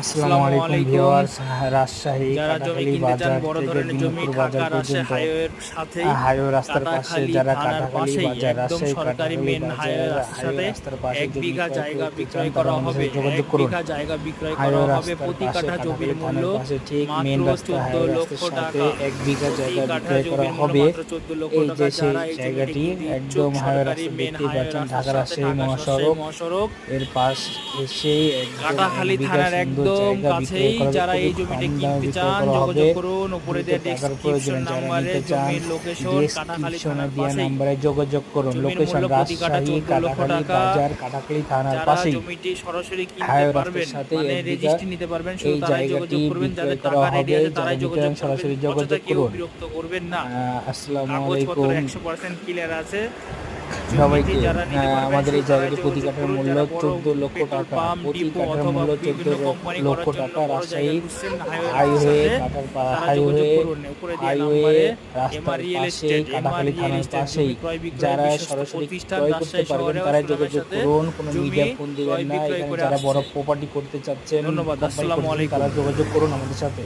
আসসালামু আলাইকুম ভিউয়ার্স রাজশাহী যারা জমি কিনতে চান বড় ধরনের জমি ঢাকা রাজশাহী হাইওয়ের সাথে হাইওয়ে রাস্তার পাশে যারা কাটাখালী বাজার রাজশাহী সরকারি মেন হাইওয়ে রাস্তার পাশে এক বিঘা জায়গা বিক্রয় করা হবে যোগাযোগ করুন। বিঘা জায়গা বিক্রয় করা হবে প্রতি কাঠা জমির মূল্য ঠিক মেন রাস্তা হাইওয়ে রাস্তার সাথে এক বিঘা জায়গা বিক্রয় করা হবে। এই যে সেই জায়গাটি একদম হাইওয়ে রাস্তা মেন পাচ্ছেন ঢাকা রাজশাহী মহাসড়ক এর পাশ এসে একদম কাটাখালী থানার সুন্দর একদম কাছেই যারা এই জমিটি কিনতে চান যোগাযোগ করুন উপরে দেওয়া ডেসক্রিপশন নাম্বারে জমির লোকেশন কাটাখালী থানার পাশেই নাম্বারে যোগাযোগ করুন। লোকেশন রাজশাহী কাটাখালী বাজার কাটাখালী থানার পাশেই জমিটি সরাসরি কিনতে পারবেন মানে রেজিস্ট্রি নিতে পারবেন শুধু তারাই যোগাযোগ করবেন যাদের টাকা রেডি আছে তারাই যোগাযোগ সরাসরি যোগাযোগ করুন। বিরক্ত করবেন না। আসসালামু আলাইকুম। একশো পার্সেন্ট ক্লিয়ার আছে। সবাইকে পারবেন আমাদের এই জায়গাটি প্রতি কাঠার মূল্য চোদ্দ লক্ষ টাকা প্রতি কাঠার মূল্য চোদ্দ লক্ষ টাকা রাজশাহী হাইওয়ে তারা হাইওয়ে। হাইওয়ে রাস্তার MR রিয়েল কাটাখালী থানার পাশেই যারা সরাসরি ক্রয় করতে পারবেন তারা যোগাযোগ করুন কোনো মিডিয়া ফোন দিবেন না এখানে যারা বড় প্রপার্টি করতে চাচ্ছেন ধন্যবাদ, company আসসালামু আলাইকুম। তারা যোগাযোগ করুন আমাদের সাথে